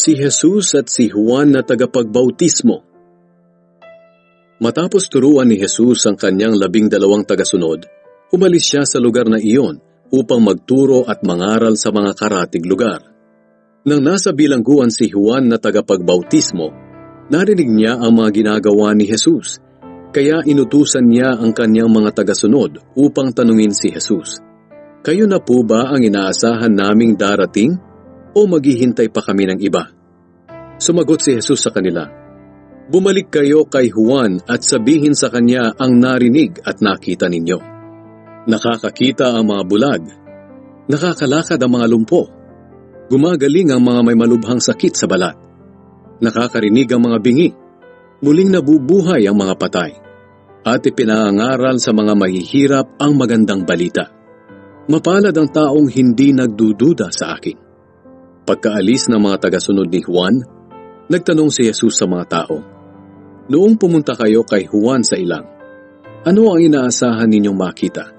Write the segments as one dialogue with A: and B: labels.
A: Si Jesus at si Juan na tagapagbautismo. Matapos turuan ni Jesus ang kanyang labing dalawang tagasunod, umalis siya sa lugar na iyon upang magturo at mangaral sa mga karatig lugar. Nang nasa bilangguan si Juan na tagapagbautismo, narinig niya ang mga ginagawa ni Jesus, kaya inutusan niya ang kanyang mga tagasunod upang tanungin si Jesus. Kayo na po ba ang inaasahan naming darating o maghihintay pa kami ng iba? Sumagot si Jesus sa kanila, Bumalik kayo kay Juan at sabihin sa kanya ang narinig at nakita ninyo. Nakakakita ang mga bulag, nakakalakad ang mga lumpo, gumagaling ang mga may malubhang sakit sa balat, nakakarinig ang mga bingi, muling nabubuhay ang mga patay, at ipinaangaral sa mga mahihirap ang magandang balita. Mapalad ang taong hindi nagdududa sa akin. Pagkaalis ng mga tagasunod ni Juan, nagtanong si Jesus sa mga tao, Noong pumunta kayo kay Juan sa ilang, ano ang inaasahan ninyong makita?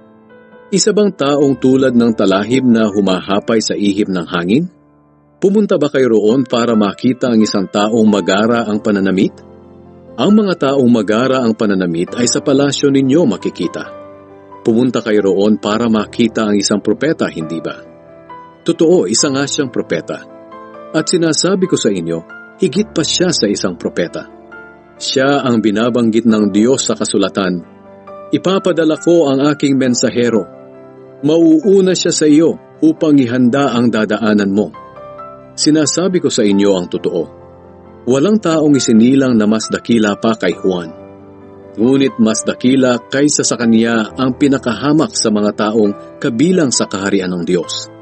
A: Isa bang taong tulad ng talahib na humahapay sa ihip ng hangin? Pumunta ba kayo roon para makita ang isang taong magara ang pananamit? Ang mga taong magara ang pananamit ay sa palasyo ninyo makikita. Pumunta kayo roon para makita ang isang propeta, hindi ba? Totoo, isa nga siyang propeta. At sinasabi ko sa inyo, higit pa siya sa isang propeta. Siya ang binabanggit ng Diyos sa kasulatan. Ipapadala ko ang aking mensahero. Mauuna siya sa iyo upang ihanda ang dadaanan mo. Sinasabi ko sa inyo ang totoo. Walang taong isinilang na mas dakila pa kay Juan. Ngunit mas dakila kaysa sa kaniya ang pinakahamak sa mga taong kabilang sa kaharian ng Diyos.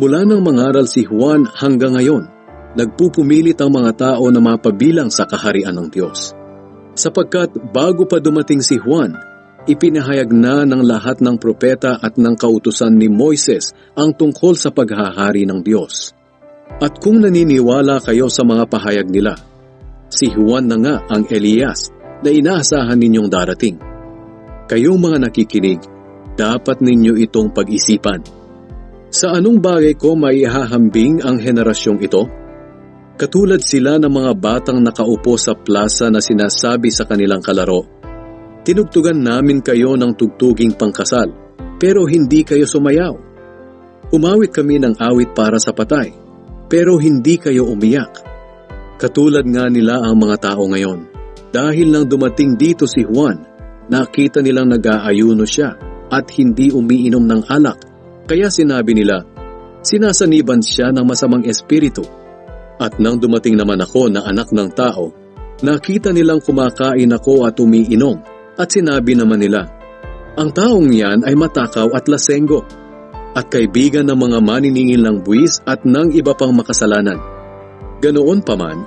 A: Mula nang mangaral si Juan hanggang ngayon, nagpupumilit ang mga tao na mapabilang sa kaharian ng Diyos. Sapagkat bago pa dumating si Juan, ipinahayag na ng lahat ng propeta at ng kautusan ni Moises ang tungkol sa paghahari ng Diyos. At kung naniniwala kayo sa mga pahayag nila, si Juan na nga ang Elias na inaasahan ninyong darating. Kayong mga nakikinig, dapat ninyo itong pag-isipan. Sa anong bagay ko maihahambing ang henerasyong ito? Katulad sila ng mga batang nakaupo sa plaza na sinasabi sa kanilang kalaro, Tinugtugan namin kayo ng tugtuging pangkasal, pero hindi kayo sumayaw. Umawit kami ng awit para sa patay, pero hindi kayo umiyak. Katulad nga nila ang mga tao ngayon. Dahil nang dumating dito si Juan, nakita nilang nag-aayuno siya at hindi umiinom ng alak, kaya sinabi nila, sinasaniban siya ng masamang espiritu at nang dumating naman ako na anak ng tao, nakita nilang kumakain ako at umiinom at sinabi naman nila, Ang taong yan ay matakaw at lasenggo at kaibigan ng mga maniningil ng buwis at ng iba pang makasalanan. Ganoon pa man,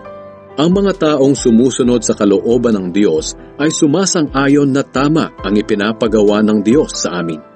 A: ang mga taong sumusunod sa kalooban ng Diyos ay sumasang-ayon na tama ang ipinapagawa ng Diyos sa amin.